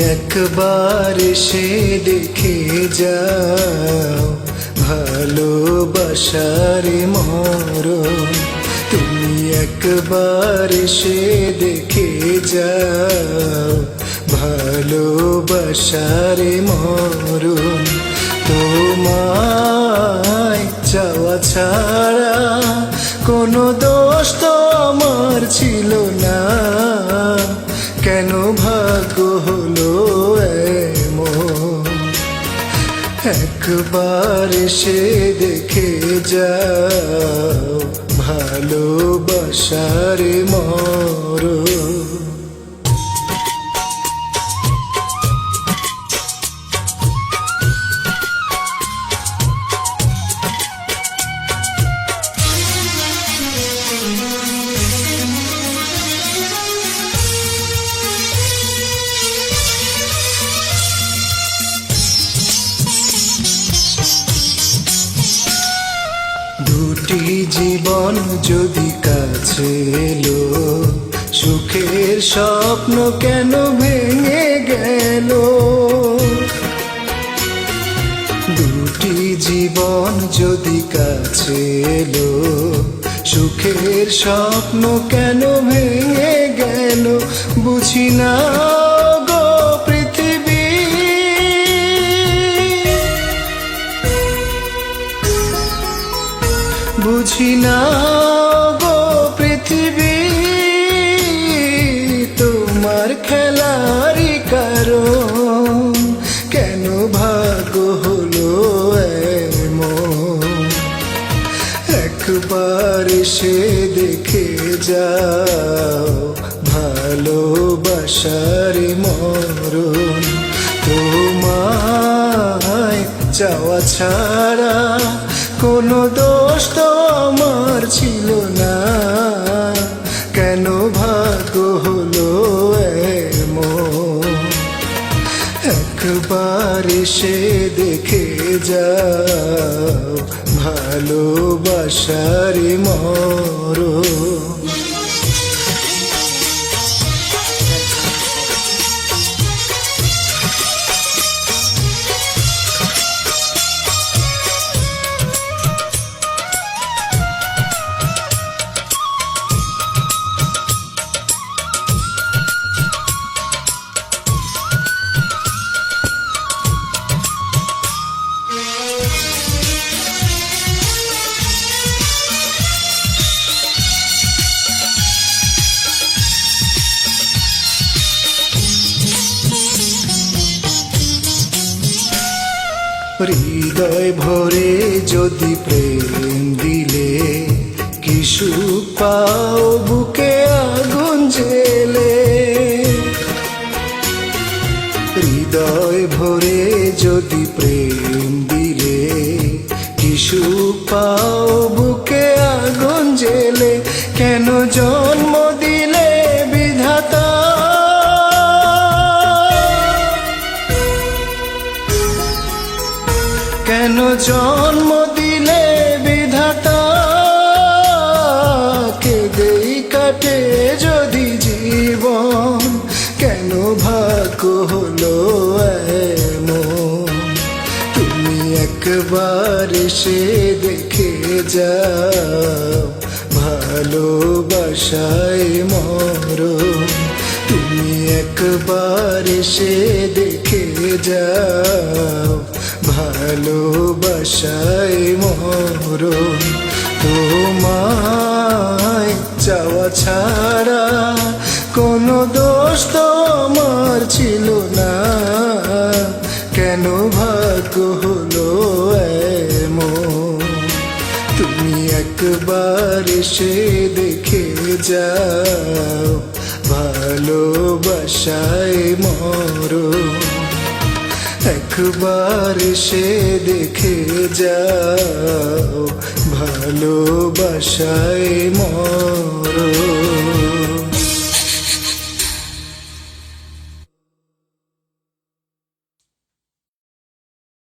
একবার সে দেখে যাও। ভালোবাসার মরণ। তুমি একবার সে দেখে যাও। ভালোবাসার মরণ। তোমায় চাওয়া ছাড়া কোনো দোষ তো আমার ছিল না। কেন ভাগ্য হলো একবার সে দেখে যাও ভালোবাসার মরণ। জীবন যদি কাছে এলো, সুখের স্বপ্ন কেন ভেঙে গেল? দুটি জীবন যদি কাছে এলো, সুখের স্বপ্ন কেন ভেঙে গেল? বুঝি না। বুঝি না গো পৃথিবী, তোমার খেলারই কারণ, কেন ভাগ্য হলো একবার সে দেখে যাও, ভালোবাসার মরণ। তোমায় চাওয়া ছাড়া কোনো দোষ তো আমার ছিল না। কেন ভাগ্য হলো একবার সে দেখে যাও ভালোবাসার মরণ। হৃদয় ভরে যদি প্রেম দিলে কিছু পাও জন্ম দিলে বিধাতা, কেঁদেই কাটে যদি জীবন, কেন ভাগ্য হলো তুমি একবার এসে দেখে যাও, ভালোবাসায় মরণ তুমি একবার এসে দেখে যাও ভালোবাসায় মরণ তোমায় চাওয়া ছাড়া কোনো দোষ তো আমার ছিল না। কেন ভাগ্য হলো এমন? তুমি একবার সে দেখে যাও। ভালোবাসায় মরণ। একবার সে দেখে যাও ভালোবাসায় মরণ